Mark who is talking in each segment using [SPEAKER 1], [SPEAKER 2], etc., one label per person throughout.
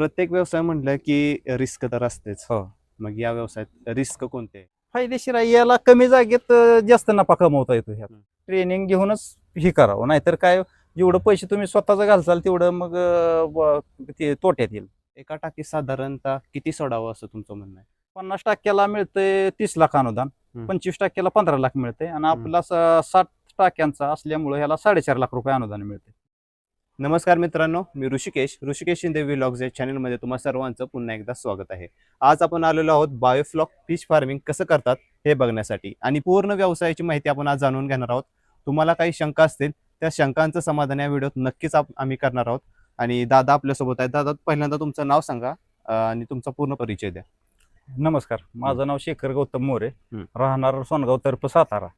[SPEAKER 1] प्रत्येक व्यवसाय म्हटलं की रिस्क तर असतेच
[SPEAKER 2] हो.
[SPEAKER 1] मग या व्यवसायात रिस्क कोणते आहे?
[SPEAKER 2] फायदेशीर आहे याला कमी जागेत अं, जास्त नफा कमवता येतो ह्यात
[SPEAKER 1] हम्म.
[SPEAKER 2] ट्रेनिंग घेऊनच हे करावं नाहीतर काय जेवढं पैसे तुम्ही स्वतःच घालचाल तेवढं मग अं, ब- ते तोट्यात येईल
[SPEAKER 1] एका टाकीत साधारणतः किती सोडावं असं तुमचं म्हणणं आहे
[SPEAKER 2] पन्नास टक्क्याला मिळतंय तीस लाख अनुदान
[SPEAKER 1] हम्म.
[SPEAKER 2] पंचवीस टक्क्याला पंधरा लाख मिळते आणि. आपला स- साठ टाक्यांचा असल्यामुळे ह्याला साडेचार लाख रुपये अनुदान मिळते
[SPEAKER 1] नमस्कार मित्रांनो मी ऋषिकेश ऋषिकेश शिंदे व्लॉग्स या चॅनलमध्ये तुम्हा सर्वांचं पुन्हा एकदा स्वागत आहे. आज आपण आलेलो आहोत बायोफ्लॉक फिश फार्मिंग कसं करतात हे बघण्यासाठी आणि पूर्ण व्यवसायाची माहिती आपण आज जाणून घेणार आहोत. तुम्हाला काही शंका असतील त्या शंकांचं समाधान या व्हिडिओत नक्कीच आम्ही करणार आहोत. आणि दादा आपल्यासोबत आहेत. दादा पहिल्यांदा तुमचं नाव सांगा आणि तुमचा पूर्ण परिचय द्या.
[SPEAKER 2] नमस्कार. माझं नाव शेखर गौतम मोरे. राहणार सोनगाव तर्फ सातारा.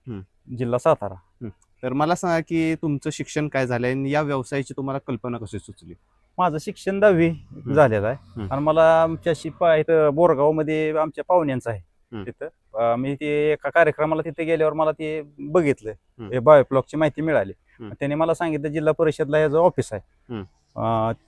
[SPEAKER 2] जिल्हा सातारा.
[SPEAKER 1] तर मला सांगा की तुमचं शिक्षण काय झालंय आणि या व्यवसायाची तुम्हाला कल्पना कशी सुचली
[SPEAKER 2] माझं शिक्षण दहावी झालेलं आहे. आणि मला आमच्या शिपा इथं बोरगावमध्ये आमच्या पाहुण्यांचं आहे. तिथं मी ते एका कार्यक्रमाला तिथे गेल्यावर मला ते बघितलं. हे बायोप्लॉकची माहिती मिळाली. त्यांनी मला सांगितलं जिल्हा परिषदला याचं ऑफिस आहे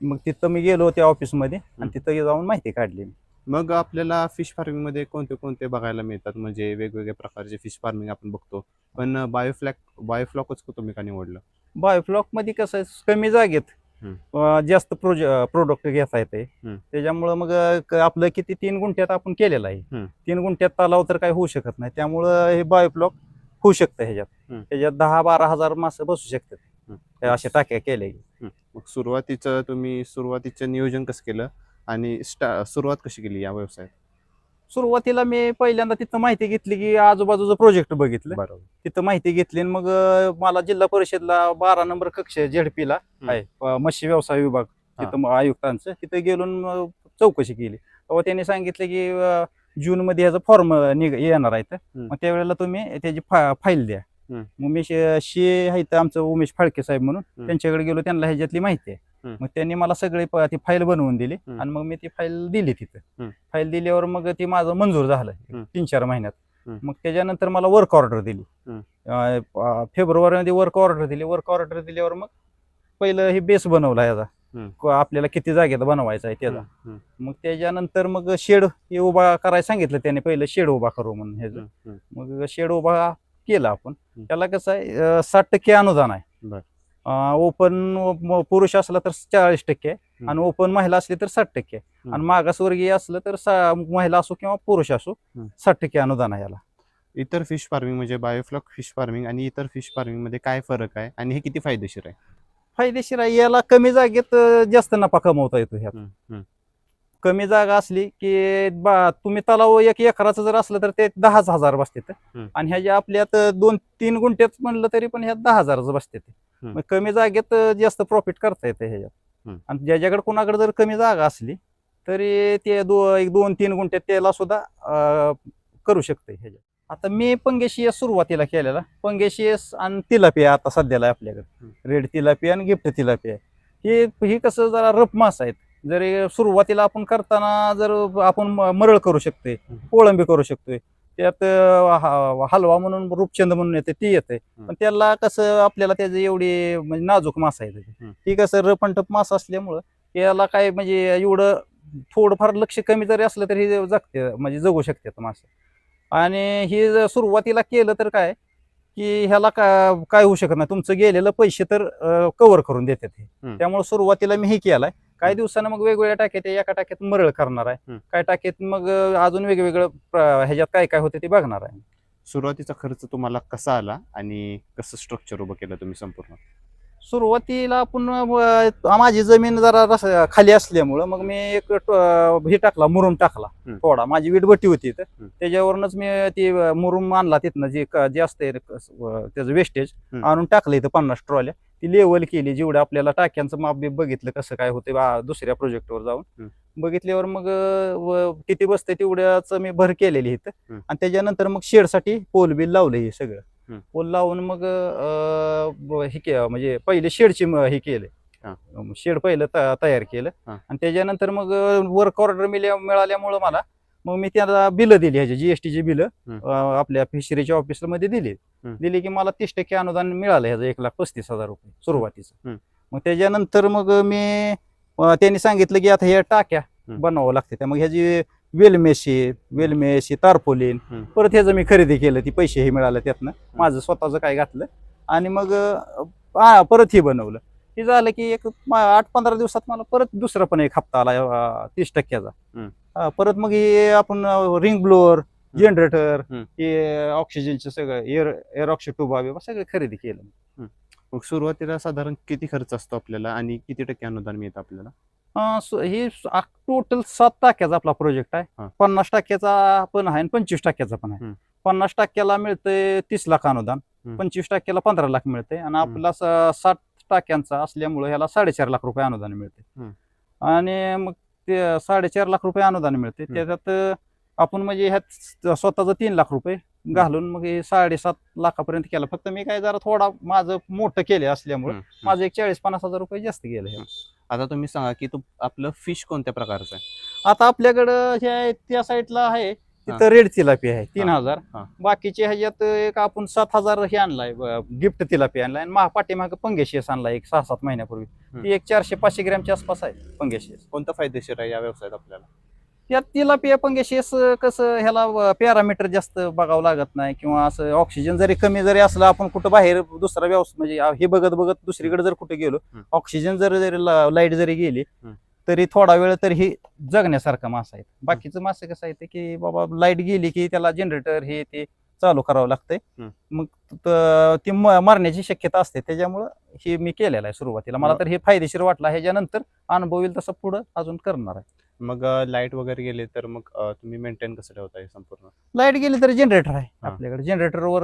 [SPEAKER 2] मग तिथं मी गेलो त्या ऑफिसमध्ये आणि. तिथं जाऊन माहिती काढली
[SPEAKER 1] मग आपल्याला फिश फार्मिंगमध्ये कोणते कोणते बघायला मिळतात म्हणजे वेगवेगळ्या प्रकारचे फिश फार्मिंग आपण बघतो पण बायोफ्लॅक बायोफ्लॉकच तुम्ही का निवडलं
[SPEAKER 2] बायोफ्लॉकमध्ये कसं आहे कमी जागेत. अं, जास्त प्रोज प्रोडक्ट घेता येते
[SPEAKER 1] हम्म.
[SPEAKER 2] त्याच्यामुळं मग क- आपलं किती तीन गुंठ्यात आपण केलेलं आहे. तीन गुंठ्यात तलाव तर काही होऊ शकत नाही त्यामुळं हे बायोफ्लॉक होऊ शकतं ह्याच्यात
[SPEAKER 1] हम्म.
[SPEAKER 2] ह्याच्यात दहा बारा हजार मासं बसू शकतात
[SPEAKER 1] हम्म.
[SPEAKER 2] हे अशा टाक्या केल्या की.
[SPEAKER 1] मग सुरुवातीचं तुम्ही सुरुवातीचं नियोजन कसं केलं आणि स्टा सुरुवात कशी केली या व्यवसायात
[SPEAKER 2] सुरुवातीला मी पहिल्यांदा तिथं माहिती घेतली की आजूबाजूचं प्रोजेक्ट बघितलं
[SPEAKER 1] बरोबर
[SPEAKER 2] तिथं माहिती घेतली आणि मग अं, मला जिल्हा परिषदला बारा नंबर कक्ष झेडपीला. आहे अं, मत्स्य व्यवसाय विभाग तिथं मग आयुक्तांचं तिथं गेलून अं, चौकशी केली तेव्हा त्यांनी सांगितलं की अं, जून मध्ये ह्याचा फॉर्म निघ येणार आहे तर
[SPEAKER 1] हम्म.
[SPEAKER 2] मग त्यावेळेला तुम्ही त्याची फा- फाईल द्या
[SPEAKER 1] हम्म.
[SPEAKER 2] मग मी शे आहेत आमचं उमेश फाळके साहेब म्हणून. त्यांच्याकडे गेलो त्यांना ह्याच्यातली माहिती आहे. मग त्यांनी मला सगळी ती फाईल बनवून दिली. आणि मग मी ती फाईल दिली तिथं. फाईल दिल्यावर मग ती माझं मंजूर झालं. तीन चार महिन्यात. मग त्याच्यानंतर मला वर्क ऑर्डर दिली. फेब्रुवारीमध्ये वर्क ऑर्डर दिली. वर्क ऑर्डर दिल्यावर मग पहिलं हे बेस बनवला याचा आपल्याला किती जागेत बनवायचा आहे त्याचा. मग त्याच्यानंतर मग शेड हे उभा करायला सांगितलं त्याने पहिलं शेड उभा करू म्हणून ह्याचं. मग शेड उभा केला आपण. त्याला कसं आहे साठ टक्के अनुदान आहे. ओपन पुरुष असला तर चाळीस टक्के. आणि ओपन महिला असली तर साठ टक्के. आणि मागासवर्गीय असलं तर महिला असो किंवा पुरुष असो. साठ टक्के अनुदान आहे याला
[SPEAKER 1] इतर फिश फार्मिंग म्हणजे बायोफ्लॉक फिश फार्मिंग आणि इतर फिश फार्मिंगमध्ये काय फरक आहे आणि हे किती फायदेशीर आहे
[SPEAKER 2] फायदेशीर आहे याला कमी जागेत जास्त नफा कमवता येतो ह्यात कमी जागा असली की बा तुम्ही तलाव एक एकराचं जर असलं तर ते दहाच हजार बसतात
[SPEAKER 1] हम्म.
[SPEAKER 2] आणि ह्याच्या आपल्यात दोन तीन गुंठ्यात म्हणलं तरी पण ह्यात दहा हजारच बसते. मग कमी जागेत जास्त प्रॉफिट करता येते ह्याच्यात. आणि ज्याच्याकडे कोणाकडे जर कमी जागा असली तरी ते दो एक दोन तीन गुंठ्यात त्याला सुद्धा करू शकते ह्याच्यात. आता मी पंगेशियस सुरुवातीला केलेला. पंगेशियस आणि तिलापिया आता सध्याला आपल्याकडे. रेड तिलापिया आणि गिफ्ट तिलापिया हे ही कसं जरा रफ मास आहेत. जरी सुरुवातीला आपण करताना जर आपण मरळ करू शकतोय. कोळंबी करू शकतोय त्यात ह- हलवा म्हणून रूपचंद म्हणून येते ती येते पण त्याला कसं आपल्याला त्याचं एवढी म्हणजे नाजूक मास आहे त्याची.
[SPEAKER 1] हम्म.
[SPEAKER 2] ती कसं रफ आणि टप मास असल्यामुळं याला काय म्हणजे एवढं थोडंफार लक्ष कमी जरी असलं तरी हे जगते म्हणजे जगू शकते मास आणि ही जर सुरुवातीला केलं तर काय की ह्याला का काय होऊ शकत नाही तुमचं गेलेलं पैसे तर कव्हर करून देतात हे
[SPEAKER 1] हम्म.
[SPEAKER 2] त्यामुळे सुरुवातीला मी हे केलाय काही दिवसानं मग वेगवेगळ्या टाक्यात एका टाक्यात मरळ करणार आहे. काय टाक्यात मग अजून वेगवेगळं ह्याच्यात काय काय होते ते बघणार आहे.
[SPEAKER 1] सुरुवातीचा खर्च तुम्हाला कसा आला आणि कसं स्ट्रक्चर उभं केलं तुम्ही संपूर्ण?
[SPEAKER 2] सुरुवातीला आपण अं, माझी जमीन जरा रस खाली असल्यामुळं मग मी एक हे टाकला मुरुम टाकला. थोडा माझी वीटभट्टी होती.
[SPEAKER 1] हम्म.
[SPEAKER 2] त्याच्यावरूनच मी ती मुरुम आणला तिथनं जे जे असते त्याचं वेस्टेज. आणून टाकलं इथं पन्नास ट्रॉल्या ती लेवल केली जेवढं आपल्याला टाक्यांचं माप बीप बघितलं कसं काय होते दुसऱ्या प्रोजेक्टवर जाऊन. बघितल्यावर मग किती बसते तेवढ्याच मी भर केलेली इथं. आणि त्याच्यानंतर मग शेडसाठी पोल बिल लावलं हे सगळं. पोल लावून मग अं, हे के म्हणजे पहिले शेडची म- हे केले. शेड पहिलं त- तयार केलं
[SPEAKER 1] हा.
[SPEAKER 2] आणि त्याच्यानंतर मग वर्क ऑर्डर मिळल्या मिळाल्यामुळं मला मग मी त्याला बिलं दिली ह्याची जीएसटीची बिलं
[SPEAKER 1] हम्म.
[SPEAKER 2] आपल्या फिशरीच्या ऑफिसमध्ये दिली
[SPEAKER 1] हम्म.
[SPEAKER 2] दिली की मला तीस टक्के अनुदान मिळालं ह्याचं एक लाख पस्तीस हजार रुपये सुरुवातीचं
[SPEAKER 1] हम्म.
[SPEAKER 2] मग त्याच्यानंतर मग मी अं, त्यांनी सांगितलं की आता हे टाक्या
[SPEAKER 1] हम्म.
[SPEAKER 2] बनवावं लागते त्या मग ह्याची वेलमेशी वेलमेशी तारपोलिन.
[SPEAKER 1] हम्म.
[SPEAKER 2] परत ह्याचं मी खरेदी केलं ती पैसेही मिळाले त्यातनं. माझं स्वतःचं काय घातलं. आणि मग अं, हा, परत हे बनवलं. हे झालं की एक मा- आठ पंधरा दिवसात मला परत दुसरा पण एक हप्ता आला अं, तीस टक्क्याचा.
[SPEAKER 1] हम्म.
[SPEAKER 2] परत मग हे आपण रिंग ब्लोअर जनरेटर
[SPEAKER 1] हम्म.
[SPEAKER 2] हे ऑक्सिजनचं सगळं एअर एअर ऑक्सिजन टूबा बिबा सगळं खरेदी केलं
[SPEAKER 1] मग सुरुवातीला साधारण किती खर्च असतो आपल्याला आणि किती टक्के अनुदान मिळतं आपल्याला?
[SPEAKER 2] हे टोटल सात टाक्याचा आपला प्रोजेक्ट. आहे पन्नास टक्क्याचा पण आहे आणि पंचवीस टक्क्याचा पण आहे. पन्नास टक्क्याला मिळतंय तीस लाख अनुदान. पंचवीस टक्क्याला पंधरा लाख मिळते आणि आपला साठ टाक्यांचा असल्यामुळे ह्याला साडेचार लाख रुपये अनुदान मिळते. आणि मग ते साडेचार लाख रुपये अनुदान मिळते. त्याच्यात आपण म्हणजे ह्यात स्वतःचं तीन लाख रुपये घालून मग हे साडेसात लाखापर्यंत केलं फक्त मी काय जरा थोडा माझं मोठं केलं असल्यामुळे. माझं एक चाळीस पन्नास हजार रुपये जास्त गेले.
[SPEAKER 1] आता तुम्ही सांगा की तो आपलं फिश कोणत्या प्रकारचं आहे
[SPEAKER 2] आता आपल्याकडं जे आहे त्या साईडला आहे
[SPEAKER 1] हा.
[SPEAKER 2] तिथं रेड तिलापी आहे तीन
[SPEAKER 1] हा.
[SPEAKER 2] हजार
[SPEAKER 1] हा.
[SPEAKER 2] बाकीचे ह्याच्यात एक आपण सात हजार हे आणलाय गिफ्ट तिलापी आणलाय आणि मा पाठीमाग पंगेशियस आणलाय एक सहा सात महिन्यापूर्वी ती एक चारशे पाचशे ग्रॅमच्या आसपास आहे पंगेशियस
[SPEAKER 1] कोणतं फायदेशीर आहे या व्यवसायात आपल्याला
[SPEAKER 2] यात तिलापिया पंगेशियस कसं ह्याला पॅरामीटर जास्त बघावं लागत नाही किंवा असं ऑक्सिजन जरी कमी जरी असलं आपण कुठं बाहेर दुसरा व्यवसाय म्हणजे हे बघत बघत दुसरीकडे जर कुठे गेलो. ऑक्सिजन जर जरी लाइट जरी गेली. तरी थोडा वेळ तरी ही जगण्यासारखं मासा आहे. बाकीचं मासे कसं आहे की बाबा लाइट गेली की त्याला जनरेटर हे ते चालू करावं लागतंय. मग त- मरण्याची शक्यता असते. त्याच्यामुळं हे मी केलेलं आहे सुरुवातीला. मला तर हे फायदेशीर वाटलं. ह्याच्यानंतर अनुभव येईल तसं पुढं अजून करणार आहे.
[SPEAKER 1] मग लाइट वगैरे गेले तर मग अं, तुम्ही मेंटेन कसं ठेवता हे संपूर्ण?
[SPEAKER 2] लाइट गेली तरी जनरेटर आहे
[SPEAKER 1] हा.
[SPEAKER 2] आपल्याकडे. जनरेटरवर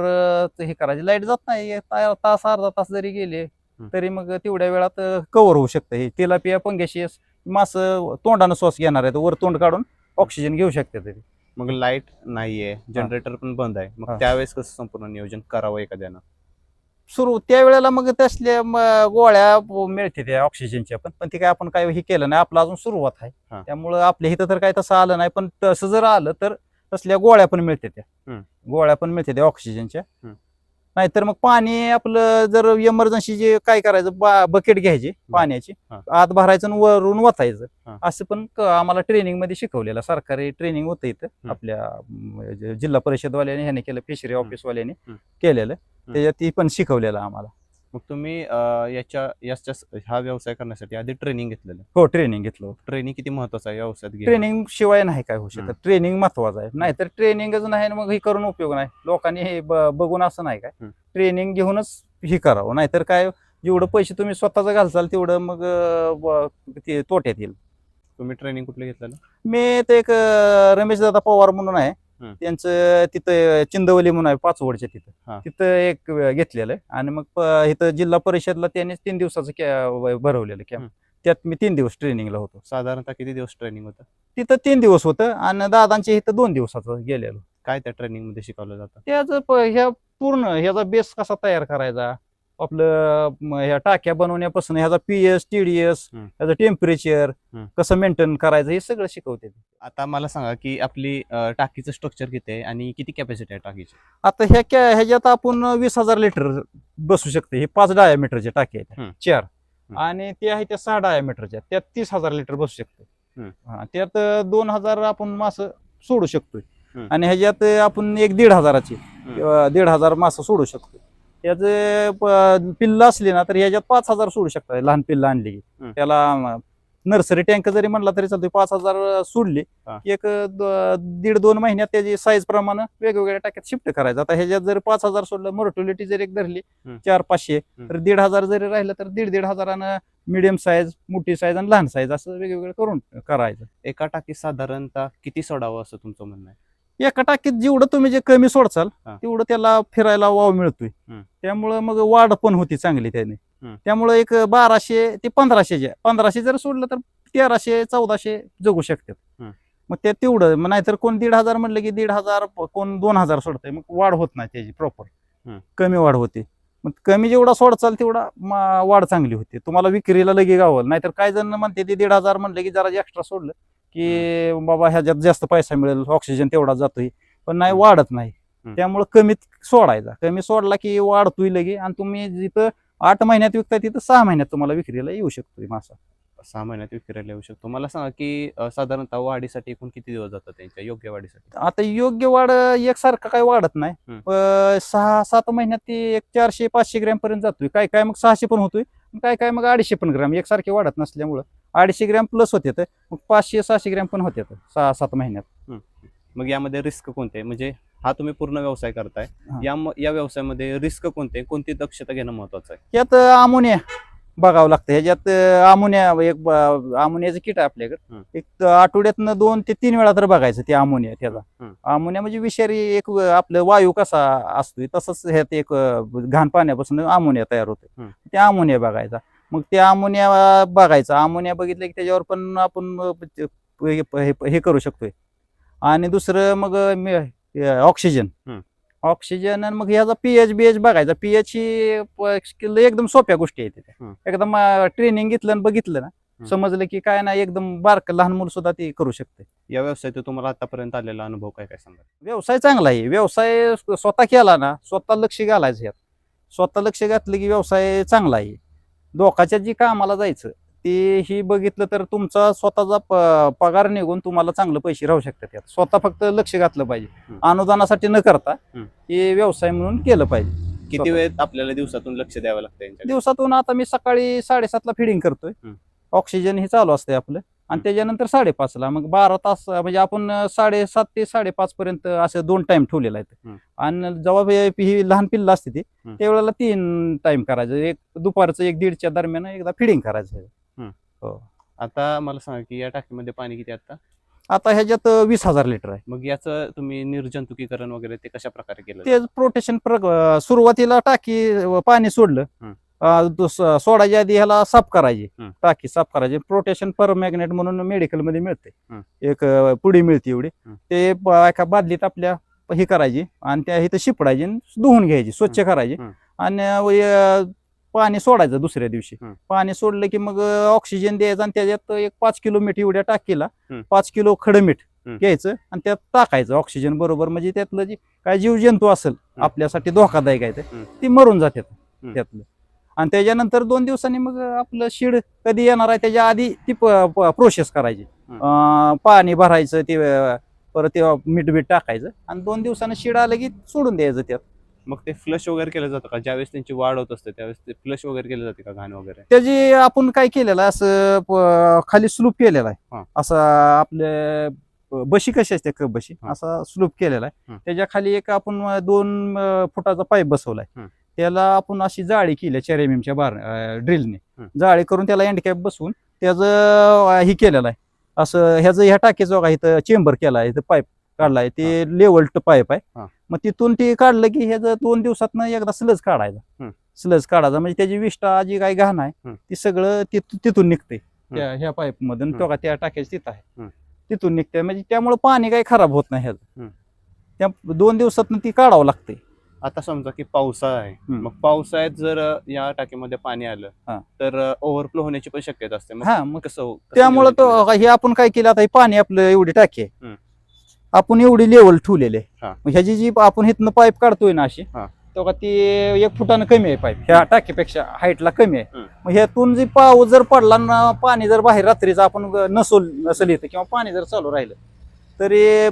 [SPEAKER 2] हे करायचे. लाइट जात नाही. ता- तास अर्धा तास जरी गेले तरी मग तेवढ्या वेळात कव्हर होऊ शकतं. हे तिलापिया पंग्याशी मास तोंडानं श्वास घेणार आहे वर तोंड काढून ऑक्सिजन घेऊ शकते तरी
[SPEAKER 1] मग लाइट नाहीये. जनरेटर पण बंद आहे. मग
[SPEAKER 2] हा.
[SPEAKER 1] त्यावेळेस कसं संपूर्ण नियोजन करावं एखाद्यानं?
[SPEAKER 2] सुरू त्यावेळेला मग तसल्या म, गोळ्या मिळते त्या ऑक्सिजनच्या पण पण ते काय आपण काय हे केलं नाही आपलं अजून सुरुवात आहे. त्यामुळं आपल्या इथं तर काय तसं आलं नाही पण तसं जर आलं तर तसल्या गोळ्या पण मिळते त्या
[SPEAKER 1] हम्म.
[SPEAKER 2] गोळ्या पण मिळते त्या ऑक्सिजनच्या
[SPEAKER 1] हम्म.
[SPEAKER 2] नाहीतर मग पाणी आपलं जर इमर्जन्सी जे काय करायचं बकेट घ्यायची पाण्याची. आत भरायचं आणि वरून वतायचं.
[SPEAKER 1] हा.
[SPEAKER 2] असं पण आम्हाला ट्रेनिंगमध्ये शिकवलेलं सरकारी ट्रेनिंग होतं इथं आपल्या जिल्हा परिषदवाल्याने ह्याने केलं फिशरी ऑफिसवाल्याने. केलेलं. त्याच्यात ती पण शिकवलेलं आम्हाला.
[SPEAKER 1] मग तुम्ही याच्या याच्या हा व्यवसाय करण्यासाठी आधी ट्रेनिंग घेतलेलं
[SPEAKER 2] हो ट्रेनिंग घेतलं.
[SPEAKER 1] ट्रेनिंग किती महत्वाचं आहे व्यवसायात घेणं?
[SPEAKER 2] ट्रेनिंग शिवाय नाही काय होऊ. शकत ट्रेनिंग महत्वाचं आहे नाहीतर ट्रेनिंगच नाही आणि मग हे करून उपयोग नाही लोकांनी हे ब- बघून असं नाही काय
[SPEAKER 1] हम्म.
[SPEAKER 2] ट्रेनिंग घेऊनच हे करावं नाहीतर काय जेवढं पैसे तुम्ही स्वतःच घालचाल तेवढं मग अं, ब- ते तोट्यात येईल
[SPEAKER 1] तुम्ही ट्रेनिंग कुठलं घेतलेलं
[SPEAKER 2] मी ते एक रमेश दादा पवार म्हणून आहे. त्यांचं तिथं चिंदवली म्हणून आहे पाचवडच्या. तिथं. तिथं एक घेतलेलं आहे. आणि मग इथं जिल्हा परिषदला त्यांनी तीन दिवसाचं भरवलेलं कॅम्प. त्यात मी तीन दिवस ट्रेनिंगला होतो.
[SPEAKER 1] साधारणतः किती दिवस ट्रेनिंग होतं?
[SPEAKER 2] तिथं तीन दिवस होतं आणि दादांच्या इथं दोन दिवसाचं गेलेलो.
[SPEAKER 1] काय त्या ट्रेनिंगमध्ये शिकवलं जातं?
[SPEAKER 2] त्याचं ह्या पूर्ण ह्याचा बेस कसा तयार करायचा? आपलं ह्या टाक्या बनवण्यापासून ह्याचा पीएस टीडीएस
[SPEAKER 1] हम्म.
[SPEAKER 2] ह्याचं टेम्परेचर. कसं मेंटेन करायचं हे सगळं शिकवते ते.
[SPEAKER 1] आता मला सांगा की आपली अं, टाकीचं स्ट्रक्चर किती आहे आणि किती कॅपॅसिटी आहे टाकीची
[SPEAKER 2] आता ह्या कॅ- ह्याच्यात आपण वीस हजार लिटर बसू शकते हे पाच डायामीटरच्या टाकी आहेत. चार. आणि ते आहे त्या सहा डायामीटरच्या त्यात तीस हजार लिटर बसू शकते. हा, त्यात दोन हजार आपण मास सोडू शकतोय
[SPEAKER 1] हम्म.
[SPEAKER 2] आणि ह्याच्यात आपण एक दीड हजाराची. किंवा दीड हजार मासं सोडू शकतो याचे पिल्लं असली ना तर ह्याच्यात पाच हजार सोडू शकतात. लहान पिल्लं आणली की. त्याला नर्सरी टँक जरी म्हणला तरी चालतो पाच हजार सोडली. एक दीड दोन महिन्यात त्याची साईज प्रमाणे वेगवेगळ्या टाक्यात शिफ्ट करायचं. आता ह्याच्यात जर पाच हजार सोडलं मोर्टुलिटी जर एक धरली. चार पाचशे तर दीड हजार जरी राहिलं तर दीड दीड हजारानं मिडियम साईज मोठी साईज आणि लहान साईज असं वेगवेगळं करून करायचं.
[SPEAKER 1] एका टाकीत साधारणतः किती सोडावं असं तुमचं म्हणणं आहे?
[SPEAKER 2] एका टाकीत जेवढं तुम्ही जे कमी सोडचाल
[SPEAKER 1] हा.
[SPEAKER 2] तेवढं त्याला फिरायला वाव मिळतोय
[SPEAKER 1] हम्म.
[SPEAKER 2] त्यामुळं मग वाढ पण होती चांगली त्याने
[SPEAKER 1] हम्म.
[SPEAKER 2] त्यामुळं एक बाराशे ते पंधराशे जे पंधराशे जर सोडलं तर तेराशे चौदाशे जगू शकतात
[SPEAKER 1] हम्म.
[SPEAKER 2] मग ते तेवढं मग नाहीतर कोण दीड हजार म्हणलं की दीड हजार प- कोण दोन हजार सोडतंय मग वाढ होत नाही त्याची प्रॉपर
[SPEAKER 1] हम्म.
[SPEAKER 2] कमी वाढ होते मग कमी जेवढा सोडचाल तेवढा म- वाढ चांगली होते तुम्हाला विक्रीला लगे गावल नाहीतर काय जण म्हणते ते दीड हजार म्हणलं की जरा एक्स्ट्रा सोडलं की बाबा ह्याच्यात जास्त पैसा मिळेल ऑक्सिजन तेवढा जातोय. पण नाही. वाढत नाही. त्यामुळे कमीत सोडायचा. कमी सोडला की वाढतोय लगे आणि तुम्ही जिथं आठ महिन्यात विकताय तिथं सहा महिन्यात तुम्हाला विक्रीला येऊ शकतोय मासा.
[SPEAKER 1] सहा महिन्यात विक्रीला येऊ शकतो. मला सांगा की साधारणतः वाढीसाठी एकूण किती दिवस जातात त्यांच्या? योग्य वाढीसाठी.
[SPEAKER 2] आता योग्य वाढ एकसारखं काही वाढत नाही. सहा सात महिन्यात ती एक चारशे पाचशे ग्रॅम पर्यंत जातोय. काय काय मग सहाशे पण होतोय काय काय मग अडीचशे पण ग्रॅम एकसारखे वाढत नसल्यामुळं. अडीचशे ग्रॅम प्लस होते तर मग पाचशे सहाशे ग्रॅम पण होते सहा सात महिन्यात.
[SPEAKER 1] मग यामध्ये रिस्क कोणते? म्हणजे हा तुम्ही पूर्ण व्यवसाय करताय. या या व्यवसायामध्ये रिस्क कोणते? कोणती दक्षता घेणं महत्वाचं आहे?
[SPEAKER 2] यात अमोनिया बघावं लागतं. ह्याच्यात अमोनिया एक अमोनियाचं किट आहे आपल्याकडे. एक आठवड्यातनं दोन ते तीन वेळा तर बघायचं ते अमोनिया त्याचा. अमोनिया म्हणजे विषारी एक आपलं वायू कसा असतोय तसंच ह्यात एक घाण पाण्यापासून अमोनिया तयार होते. ते अमोनिया बघायचा. मग ते अमोनिया बघायचा. अमोनिया बघितलं की त्याच्यावर पण आपण हे- करू शकतोय. आणि दुसरं मग ऑक्सिजन. ऑक्सिजन आणि मग ह्याचा पीएच बीएच बघायचा. पीएच ही एकदम सोप्या गोष्टी आहेत त्या. एकदम ट्रेनिंग घेतलं आणि बघितलं ना समजलं की काय नाही एकदम बारक लहान मुलं सुद्धा ते करू शकते
[SPEAKER 1] या व्यवसायात तुम्हाला आतापर्यंत आलेला अनुभव काय काय सांगा
[SPEAKER 2] व्यवसाय चांगला आहे. व्यवसाय स्व- स्वतः केला ना स्वतः लक्ष घालायचं यात. स्वतः लक्ष घातलं की व्यवसाय चांगला आहे. लोकांच्या जी कामाला जायचं ते ही बघितलं तर तुमचा स्वतःचा प- पगार निघून तुम्हाला चांगले पैसे राहू शकतात यात स्वतः फक्त लक्ष घातलं पाहिजे. अनुदानासाठी न करता. हे व्यवसाय म्हणून केलं पाहिजे
[SPEAKER 1] किती. वेळ आपल्याला दिवसातून लक्ष द्यावं लागतं?
[SPEAKER 2] दिवसातून आता मी सकाळी साडेसातला फिडिंग करतोय. ऑक्सिजन हे चालू असते आपलं आणि. त्याच्यानंतर साडेपाचला. मग बारा तास म्हणजे आपण साडेसात ते साडेपाच पर्यंत असं दोन टाइम ठेवलेला आहे. आणि जेव्हा हे- ही लहान पिल्लं असते ती. त्यावेळेला तीन टाइम करायचं. एक दुपारचं एक दीडच्या दरम्यान एकदा फिडिंग करायचं.
[SPEAKER 1] आता मला सांगा की या टाकीमध्ये पाणी किती आता
[SPEAKER 2] आता ह्याच्यात वीस हजार लिटर आहे.
[SPEAKER 1] मग याचं तुम्ही निर्जंतुकीकरण वगैरे ते कशा प्रकारे केलं
[SPEAKER 2] ते प्रोटेक्शन सुरुवातीला टाकी पाणी सोडलं. सोडायच्या आधी ह्याला साफ करायची. टाकी साफ करायची प्रोटेक्शन पर मॅग्नेट म्हणून मेडिकलमध्ये मिळते. एक अं, पुडी मिळते एवढी. ते ब- एका बादलीत आपल्या हे करायची आणि त्या इथं शिपडायची आणि धुवून घ्यायची स्वच्छ करायची. आणि अं, पाणी सोडायचं दुसऱ्या दिवशी. पाणी सोडलं की मग ऑक्सिजन द्यायचं आणि त्याच्यात एक पाच किलो मीठ एवढ्या टाकीला. पाच किलो खडं मीठ
[SPEAKER 1] हम्म.
[SPEAKER 2] घ्यायचं आणि त्यात टाकायचं ऑक्सिजन बरोबर म्हणजे त्यातलं जे काय जीवजंतू असेल आपल्यासाठी धोकादायक आहे ते. ती मरून जातात. त्यातलं आणि त्याच्यानंतर दोन दिवसांनी मग आपलं शिड कधी येणार आहे त्याच्या आधी ती प्रोसेस करायची. पाणी भरायचं ते परत मीठ बीठ टाकायचं आणि दोन दिवसानं शिड आलं की सोडून द्यायचं त्यात.
[SPEAKER 1] मग ते फ्लश वगैरे केलं जातं का? ज्यावेळेस त्यांची वाढ होत असते त्यावेळेस ते फ्लश वगैरे केलं जाते का घाण वगैरे?
[SPEAKER 2] त्याची आपण काय केलेलं आहे असं खाली स्लूप केलेला. आहे. असं आपले बशी कशी असते कप बशी. असा स्लूप केलेला आहे. त्याच्याखाली एक आपण दोन फुटाचा पाईप बसवलाय. त्याला आपण अशी जाळी केली चार एम एमच्या बार ड्रिलने. जाळी करून त्याला एंडकॅप बसवून त्याचं हे केलेलं आहे असं ह्याचं ह्या टाकीचं बघा इथं चेंबर केला आहे इथं पाईप काढलाय ते लेवल्ड पाईप. आहे मग तिथून ते काढलं की ह्याचं दोन दिवसात एकदा सलज काढायचा. सलज काढायचा म्हणजे त्याची विष्ठा जी काही घाण आहे. ती सगळं तिथून निघते त्या ह्या पाईप मधून. तो का त्या टाक्याचं तिथं आहे. तिथून निघते म्हणजे त्यामुळे पाणी काही खराब होत नाही ह्याचं. त्या दोन दिवसात ती काढावं लागते
[SPEAKER 1] आता समजा की पावसाळा आहे
[SPEAKER 2] हम्म.
[SPEAKER 1] मग पावसाळ्यात जर या टाकीमध्ये पाणी आलं. तर ओव्हरफ्लो होण्याची पण शक्यता असते मग
[SPEAKER 2] हा मग
[SPEAKER 1] कसं हो- कसं
[SPEAKER 2] त्यामुळं
[SPEAKER 1] नियोजन
[SPEAKER 2] तो हे आपण काय केलं आता हे पाणी आपलं एवढी टाकी आहे
[SPEAKER 1] हम्म.
[SPEAKER 2] आपण एवढी लेवल ठेवलेली
[SPEAKER 1] हा.
[SPEAKER 2] ह्याची जी आपण इथनं पाईप काढतोय ना अशी
[SPEAKER 1] हा.
[SPEAKER 2] तो का ती एक फुटानं कमी आहे पाईप ह्या टाकीपेक्षा हाईटला कमी आहे
[SPEAKER 1] हम्म.
[SPEAKER 2] मग ह्यातून जी पाऊस जर पडला ना पाणी जर बाहेर रात्रीचं आपण नसोल नसल येतं किंवा पाणी जर चालू राहिलं तरी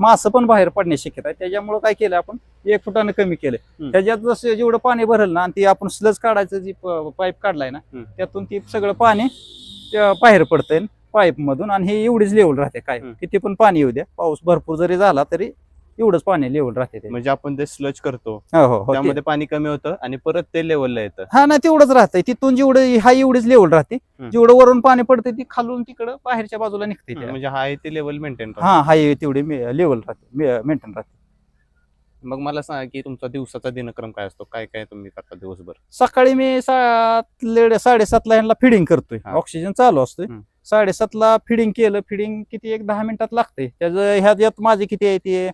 [SPEAKER 2] मासं पण बाहेर पडण्याची शक्यता आहे त्याच्यामुळे काय केलं आपण एक फुटानं कमी केलं. त्याच्यात जसं जेवढं पाणी भरल ना आणि ती आपण स्लज काढायचं जी पाईप काढलाय ना. त्यातून ती सगळं पाणी बाहेर पडतंय पाईप मधून आणि हे एवढीच लेवल राहते काय. किती पण पाणी येऊ द्या पाऊस भरपूर जरी झाला तरी एवढंच पाणी लेवल राहते ते.
[SPEAKER 1] म्हणजे आपण ते स्लच करतो.
[SPEAKER 2] हो, हो, हो, ते-
[SPEAKER 1] त्यामध्ये पाणी कमी होतं आणि परत ते लेवलला येतं.
[SPEAKER 2] हा ना तेवढंच राहतंय. तिथून जेवढं हा एवढीच लेवल राहते.
[SPEAKER 1] हम्म.
[SPEAKER 2] जेवढं वरून पाणी पडते ती खालून तिकडं बाहेरच्या बाजूला निघते.
[SPEAKER 1] म्हणजे हा आहे ते लेवल मेंटेन
[SPEAKER 2] हा हा हे तेवढी लेवल राहते मेंटेन राहते.
[SPEAKER 1] मग मला सांगा की तुमचा दिवसाचा दिनक्रम काय असतो? काय काय तुम्ही करता दिवसभर?
[SPEAKER 2] सकाळी मी सात लेड साडेसातला ह्यांना फिडिंग करतोय.
[SPEAKER 1] हा.
[SPEAKER 2] ऑक्सिजन चालू असतोय.
[SPEAKER 1] हम्म.
[SPEAKER 2] साडेसातला फिडिंग केलं फिडिंग किती एक दहा मिनिटात लागते त्याचं ह्याच्यात माझे किती आहे ते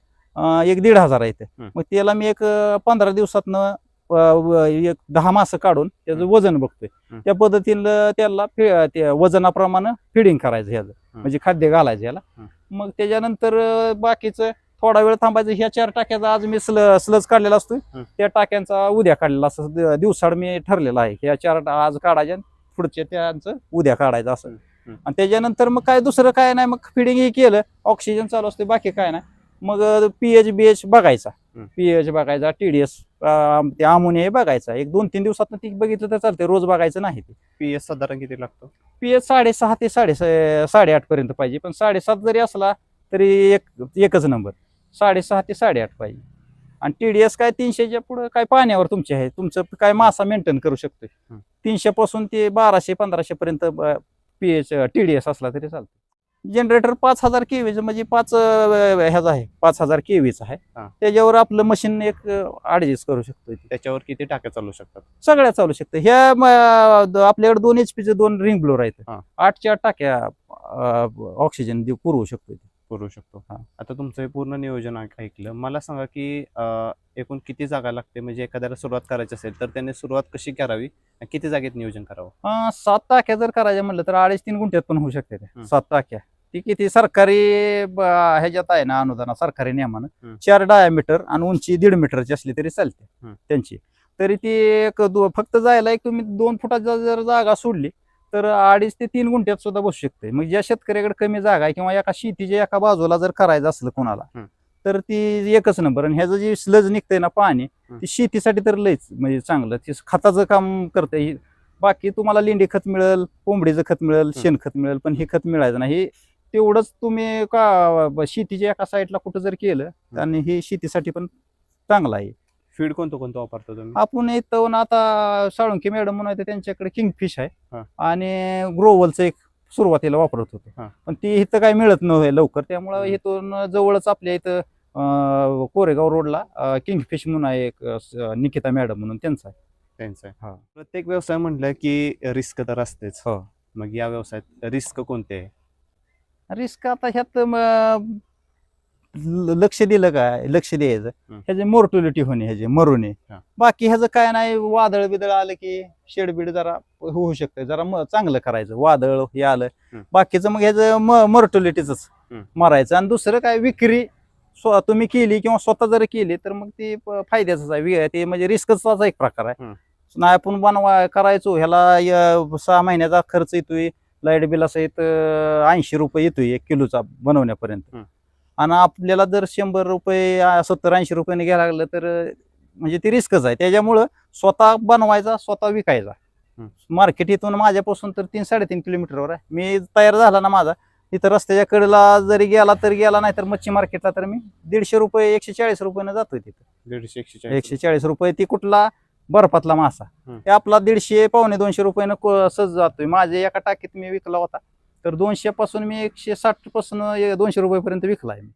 [SPEAKER 2] एक दीड हजार आहे ते. मग त्याला मी एक पंधरा दिवसातनं व- एक दहा मासं काढून त्याचं. वजन बघतोय. त्या पद्धतीनं त्याला वजनाप्रमाणे फिडिंग करायचं ह्याचं. म्हणजे खाद्य घालायचं ह्याला. मग त्याच्यानंतर बाकीचं थोडा वेळ थांबायचं. ह्या चार टाक्याचा आज मी स्ल स्लज काढलेला असतोय
[SPEAKER 1] हम्म.
[SPEAKER 2] त्या टाक्यांचा उद्या काढलेला असं दिवसाड मी ठरलेला आहे. ह्या चार आज काढायच्या पुढच्या त्यांचं उद्या काढायचं असं. आणि त्याच्यानंतर मग काय दुसरं काय नाही. मग फिडिंग हे केलं. ऑक्सिजन चालू असते बाकी काय नाही. मग पीएच बीएच बघायचा. पीएच बघायचा टीडीएस ते अमोनिया हे बघायचा. एक दोन तीन दिवसात ती बघितलं तर चालते रोज बघायचं नाही ते.
[SPEAKER 1] पी एस साधारण किती लागतो?
[SPEAKER 2] पीएच साडेसहा ते साडे साडेआठ पर्यंत पाहिजे. पण साडेसात जरी असला तरी एक एकच नंबर साडेसहा ते साडेआठ पाहिजे. आणि टीडीएस काय तीनशेच्या पुढे काय पाण्यावर तुमचे आहे. तुमचं काय मासा मेंटेन करू शकतोय. तीनशे पासून ते बाराशे पंधराशे पर्यंत पीएच टीडीएस असला तरी चालतं जनरेटर पाच हजार केवीचं म्हणजे पाच ह्याचा आहे पाच हजार केवीचं आहे.
[SPEAKER 1] हा.
[SPEAKER 2] त्याच्यावर आपलं मशीन एक ऍडजस्ट करू शकतो
[SPEAKER 1] त्याच्यावर किती टाक्या चालू शकतात?
[SPEAKER 2] सगळ्या चालू शकतं ह्या म, द- आपल्याकडे दोन एच पीचे दोन रिंग ब्लोअर आहेत.
[SPEAKER 1] हा.
[SPEAKER 2] आठच्या आठ टाक्या ऑक्सिजन देऊ पुरवू शकतो ते.
[SPEAKER 1] करू शकतो.
[SPEAKER 2] हा.
[SPEAKER 1] आता तुमचं हे पूर्ण नियोजन ऐक- ऐकलं. मला सांगा की अं, एकूण किती जागा लागते? म्हणजे एखाद्याला सुरुवात करायची असेल तर त्याने सुरुवात कशी करावी? आणि किती जागेत नियोजन करावं?
[SPEAKER 2] अं, सात टाक्या जर करायच्या म्हणलं तर अडीच तीन गुंठ्यात पण होऊ शकते
[SPEAKER 1] हं.
[SPEAKER 2] सात टाक्या. ती किती सरकारी ब- ह्याच्यात आहे ना अनुदाना सरकारी नियमानं. चार डायामीटर आणि उंची दीड मीटरची असली तरी चालते. त्यांची तरी ती एक दो- फक्त जायला एक तुम्ही दोन फुटाची जर जागा सोडली तर अडीच ते तीन गुंठ्यात सुद्धा बसू शकते मग ज्या शेतकऱ्याकडे कमी जागा आहे किंवा एका शेतीच्या एका बाजूला जर करायचं असलं कोणाला. तर ती एकच नंबर आणि ह्याचं जे स्लज निघतंय ना पाणी. ती शेतीसाठी तर लयच म्हणजे चांगलं ते खताचं काम करतंय बाकी तुम्हाला लेंडी खत मिळेल कोंबडीचं खत मिळेल. शेणखत मिळेल पण हे खत मिळायचं नाही हे तेवढंच तुम्ही का शेतीच्या एका साईडला कुठं जर केलं आणि हे शेतीसाठी पण चांगलं आहे
[SPEAKER 1] फीड कोणतं कोणतं वापरतो तुम्ही
[SPEAKER 2] आपण इथं आता साळुंकी मॅडम म्हणून त्यांच्याकडे किंगफिश. आहे आणि ग्रोवलचं एक सुरुवातीला वापरत होतो. पण ती इथं काय मिळत नव्हे लवकर त्यामुळं. इथून जवळच आपल्या इथं कोरेगाव रोडला किंगफिश म्हणून आहे एक निकिता मॅडम म्हणून त्यांचा आहे
[SPEAKER 1] त्यांचं आहे. प्रत्येक व्यवसाय म्हटलं की रिस्क तर असतेच
[SPEAKER 2] हो.
[SPEAKER 1] मग या व्यवसायात रिस्क कोणते आहे
[SPEAKER 2] रिस्क आता ह्यात ल- लक्ष दिलं काय लक्ष द्यायचं.
[SPEAKER 1] हं.
[SPEAKER 2] ह्याचे मोर्टुलिटी होणे ह्याचे मरुणे.
[SPEAKER 1] हा.
[SPEAKER 2] बाकी ह्याचं काय नाही वादळ बिदळ आलं की शेडबीड जरा होऊ शकतं. जरा म- चांगलं करायचं. वादळ हे आलं. बाकीचं मग ह्याचं मर्टुलिटीच
[SPEAKER 1] हं.
[SPEAKER 2] मारायचं. आणि दुसरं काय विक्री स्व तुम्ही केली किंवा स्वतः जर केली तर मग ते प- फायद्याचंच आहे. वि- ते म्हणजे रिस्कचा एक प्रकार आहे.
[SPEAKER 1] हं.
[SPEAKER 2] नाही आपण बनवा करायचो. ह्याला य- सहा महिन्याचा खर्च येतोय. लाइट बिल सहित ऐंशी रुपये येतोय एक किलोचा बनवण्यापर्यंत. आणि आपल्याला जर शंभर रुपये सत्तर ऐंशी रुपयाने घ्यायला लागलं तर म्हणजे ती रिस्कच आहे. त्याच्यामुळं स्वतः बनवायचा स्वतः विकायचा. मार्केट इथून माझ्यापासून तर तीन साडेतीन किलोमीटरवर आहे. मी तयार झाला ना माझा. इथं रस्त्याच्या कडेला जरी गेला तर गेला नाही तर मच्छी मार्केटला तर मी दीडशे रुपये एकशे चाळीस रुपयानं जातोय तिथं.
[SPEAKER 1] दीडशे एकशे चाळीस
[SPEAKER 2] रुपये ती कुठला बर्फातला मासा.
[SPEAKER 1] हं.
[SPEAKER 2] ते आपला दीडशे पावणे दोनशे रुपयानं सहज जातोय. माझ्या एका टाकीत मी विकला होता. तर दोनशे पासून मी एकशे साठपासून दोनशे रुपयापर्यंत विकलाय मी.